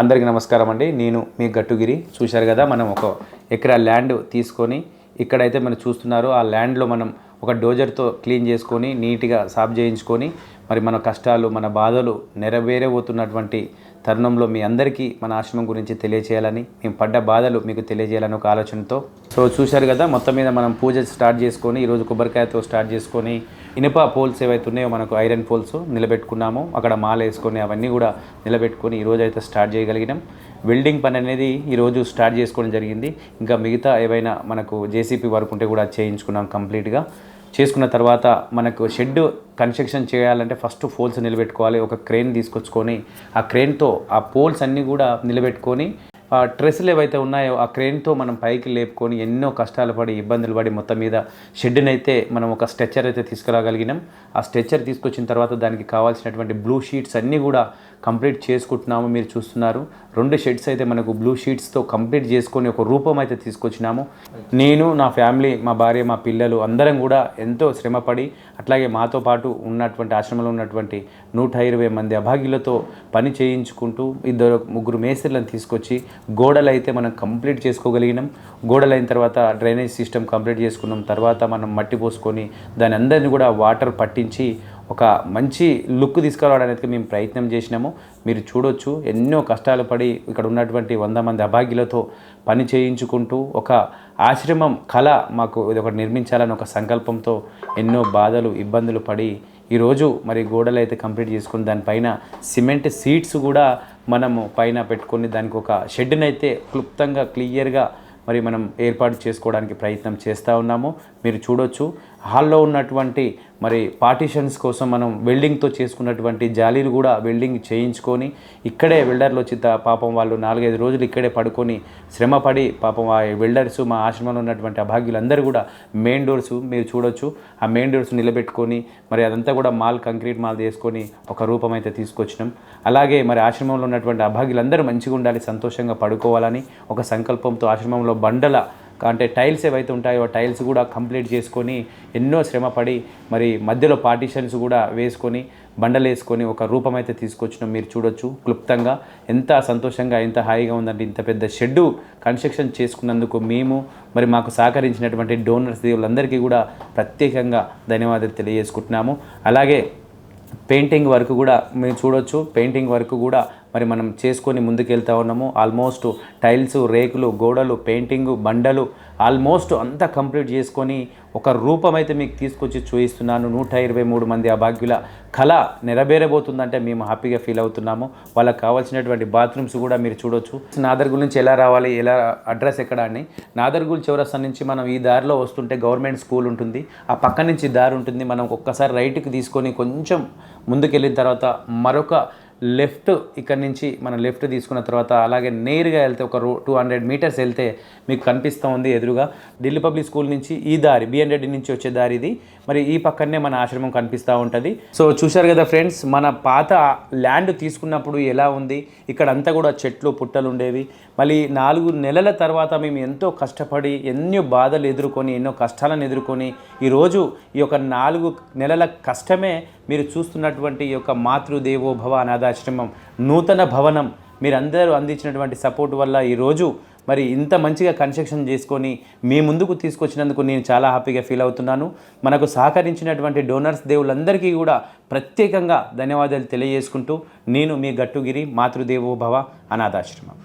అందరికీ నమస్కారం అండి. నేను మీ గట్టుగిరి. చూశారు కదా మనం ఒక ఎకరా ల్యాండ్ తీసుకొని ఇక్కడైతే మనం చూస్తున్నారు ఆ ల్యాండ్లో మనం ఒక డోజర్తో క్లీన్ చేసుకొని నీట్గా సాఫ్ చేయించుకొని మరి మన కష్టాలు మన బాధలు నెరవేరబోతున్నటువంటి తరుణంలో మీ అందరికీ మన ఆశ్రమం గురించి తెలియచేయాలని మేము పడ్డ బాధలు మీకు తెలియజేయాలని ఒక ఆలోచనతో. సో చూశారు కదా మొత్తం మీద మనం పూజ స్టార్ట్ చేసుకొని ఈరోజు కొబ్బరికాయతో స్టార్ట్ చేసుకొని ఇనుప పోల్స్ ఏవైతే ఉన్నాయో మనకు ఐరన్ పోల్స్ నిలబెట్టుకున్నాము అక్కడ మాల వేసుకొని అవన్నీ కూడా నిలబెట్టుకొని ఈరోజు అయితే స్టార్ట్ చేయగలిగినాం. వెల్డింగ్ పని అనేది ఈరోజు స్టార్ట్ చేసుకోవడం జరిగింది. ఇంకా మిగతా ఏవైనా మనకు జేసీపీ వర్క్ ఉంటే కూడా చేయించుకున్నాం కంప్లీట్గా. చేసుకున్న తర్వాత మనకు షెడ్ కన్స్ట్రక్షన్ చేయాలంటే ఫస్ట్ పోల్స్ నిలబెట్టుకోవాలి. ఒక క్రెయిన్ తీసుకొచ్చుకొని ఆ క్రెయిన్తో ఆ పోల్స్ అన్నీ కూడా నిలబెట్టుకొని ఆ ట్రెస్లు ఏవైతే ఉన్నాయో ఆ క్రెయిన్తో మనం పైకి లేపుకొని ఎన్నో కష్టాలు పడి ఇబ్బందులు పడి మొత్తం మీద షెడ్ని అయితే మనం ఒక స్ట్రెచ్చర్ అయితే తీసుకురాగలిగినాం. ఆ స్ట్రెచ్చర్ తీసుకొచ్చిన తర్వాత దానికి కావాల్సినటువంటి బ్లూ షీట్స్ అన్నీ కూడా కంప్లీట్ చేసుకుంటున్నాము మీరు చూస్తున్నారు. రెండు షెడ్స్ అయితే మనకు బ్లూ షీట్స్తో కంప్లీట్ చేసుకొని ఒక రూపం అయితే తీసుకొచ్చినాము. నేను నా ఫ్యామిలీ మా భార్య మా పిల్లలు అందరం కూడా ఎంతో శ్రమపడి అట్లాగే మాతో పాటు ఉన్నటువంటి ఆశ్రమంలో ఉన్నటువంటి నూట ఇరవై మంది అభాగ్యులతో పని చేయించుకుంటూ ఇద్దరు ముగ్గురు మేస్త్రులను తీసుకొచ్చి గోడలు అయితే మనం కంప్లీట్ చేసుకోగలిగినాం. గోడలు అయిన తర్వాత డ్రైనేజ్ సిస్టమ్ కంప్లీట్ చేసుకున్నాం. తర్వాత మనం మట్టి పోసుకొని దాని అందరిని కూడా వాటర్ పట్టించి ఒక మంచి లుక్ తీసుకురావడానికి మేము ప్రయత్నం చేసినాము. మీరు చూడొచ్చు ఎన్నో కష్టాలు పడి ఇక్కడ ఉన్నటువంటి వంద మంది అభాగ్యులతో పని చేయించుకుంటూ ఒక ఆశ్రమం కళ మాకు ఇది ఒకటి నిర్మించాలని ఒక సంకల్పంతో ఎన్నో బాధలు ఇబ్బందులు పడి ఈరోజు మరి గోడలు అయితే కంప్లీట్ చేసుకుని దానిపైన సిమెంట్ సీట్స్ కూడా మనము పైన పెట్టుకొని దానికి ఒక షెడ్ని అయితే క్లుప్తంగా క్లియర్గా మరి మనం ఏర్పాటు చేసుకోవడానికి ప్రయత్నం చేస్తూ ఉన్నాము. మీరు చూడొచ్చు హాల్లో ఉన్నటువంటి మరి పార్టీషన్స్ కోసం మనం వెల్డింగ్తో చేసుకున్నటువంటి జాలీలు కూడా వెల్డింగ్ చేయించుకొని ఇక్కడే వెల్డర్లు వచ్చి పాపం వాళ్ళు నాలుగైదు రోజులు ఇక్కడే పడుకొని శ్రమపడి పాపం ఆ వెల్డర్స్ మా ఆశ్రమంలో ఉన్నటువంటి అభాగ్యులందరూ కూడా మెయిన్ డోర్స్ మీరు చూడొచ్చు. ఆ మెయిన్ డోర్స్ నిలబెట్టుకొని మరి అదంతా కూడా మాల్ కంక్రీట్ మాల్ చేసుకొని ఒక రూపం అయితే తీసుకొచ్చినాం. అలాగే మరి ఆశ్రమంలో ఉన్నటువంటి అభాగ్యులందరూ మంచిగా ఉండాలి సంతోషంగా పడుకోవాలని ఒక సంకల్పంతో ఆశ్రమంలో బండల అంటే టైల్స్ ఏవైతే ఉంటాయో ఆ టైల్స్ కూడా కంప్లీట్ చేసుకొని ఎన్నో శ్రమపడి మరి మధ్యలో పార్టీషన్స్ కూడా వేసుకొని బండలు వేసుకొని ఒక రూపం అయితే తీసుకొచ్చినాం. మీరు చూడొచ్చు క్లుప్తంగా. ఎంత సంతోషంగా ఎంత హాయిగా ఉందంటే ఇంత పెద్ద షెడ్డు కన్స్ట్రక్షన్ చేసుకున్నందుకు మేము మరి మాకు సహకరించినటువంటి డోనర్స్ దేవులందరికీ కూడా ప్రత్యేకంగా ధన్యవాదాలు తెలియజేసుకుంటున్నాము. అలాగే పెయింటింగ్ వర్క్ కూడా మీరు చూడొచ్చు. పెయింటింగ్ వర్క్ కూడా మరి మనం చేసుకొని ముందుకెళ్తా ఉన్నాము. ఆల్మోస్ట్ టైల్స్ రేకులు గోడలు పెయింటింగ్ బండలు ఆల్మోస్ట్ అంతా కంప్లీట్ చేసుకొని ఒక రూపం అయితే మీకు తీసుకొచ్చి చూపిస్తున్నాను. నూట ఇరవై మూడు మంది అభాగ్యుల కళ నెరవేరబోతుందంటే మేము హ్యాపీగా ఫీల్ అవుతున్నాము. వాళ్ళకి కావాల్సినటువంటి బాత్రూమ్స్ కూడా మీరు చూడొచ్చు. నాదర్గుల్ నుంచి ఎలా రావాలి ఎలా అడ్రస్ ఎక్కడ అని. నాదర్గుల్ చౌరస్తా నుంచి మనం ఈ దారిలో వస్తుంటే గవర్నమెంట్ స్కూల్ ఉంటుంది. ఆ పక్క నుంచి దారి ఉంటుంది. మనం ఒక్కసారి రైట్కి తీసుకొని కొంచెం ముందుకెళ్ళిన తర్వాత మరొక లెఫ్ట్ ఇక్కడ నుంచి మనం లెఫ్ట్ తీసుకున్న తర్వాత అలాగే నేరుగా వెళ్తే ఒక రో టూ హండ్రెడ్ మీటర్స్ వెళ్తే మీకు కనిపిస్తూ ఉంది ఎదురుగా ఢిల్లీ పబ్లిక్ స్కూల్ నుంచి ఈ దారి బిఎన్ రెడ్డి నుంచి వచ్చే దారి ఇది. మరి ఈ పక్కనే మన ఆశ్రమం కనిపిస్తూ ఉంటుంది. సో చూశారు కదా ఫ్రెండ్స్ మన పాత ల్యాండ్ తీసుకున్నప్పుడు ఎలా ఉంది? ఇక్కడ అంతా కూడా చెట్లు పుట్టలు ఉండేవి. మళ్ళీ నాలుగు నెలల తర్వాత మేము ఎంతో కష్టపడి ఎన్నో బాధలు ఎదుర్కొని ఎన్నో కష్టాలను ఎదుర్కొని ఈరోజు ఈ యొక్క నాలుగు నెలల కష్టమే మీరు చూస్తున్నటువంటి ఈ యొక్క మాతృదేవో భవ ఆశ్రమం నూతన భవనం మీరందరూ అందించినటువంటి సపోర్ట్ వల్ల ఈరోజు మరి ఇంత మంచిగా కన్స్ట్రక్షన్ చేసుకొని మీ ముందుకు తీసుకొచ్చినందుకు నేను చాలా హ్యాపీగా ఫీల్ అవుతున్నాను. మనకు సహకరించినటువంటి డోనర్స్ దేవులందరికీ కూడా ప్రత్యేకంగా ధన్యవాదాలు తెలియజేసుకుంటూ నేను మీ గట్టుగిరి మాతృదేవో భవ అనాథాశ్రమం.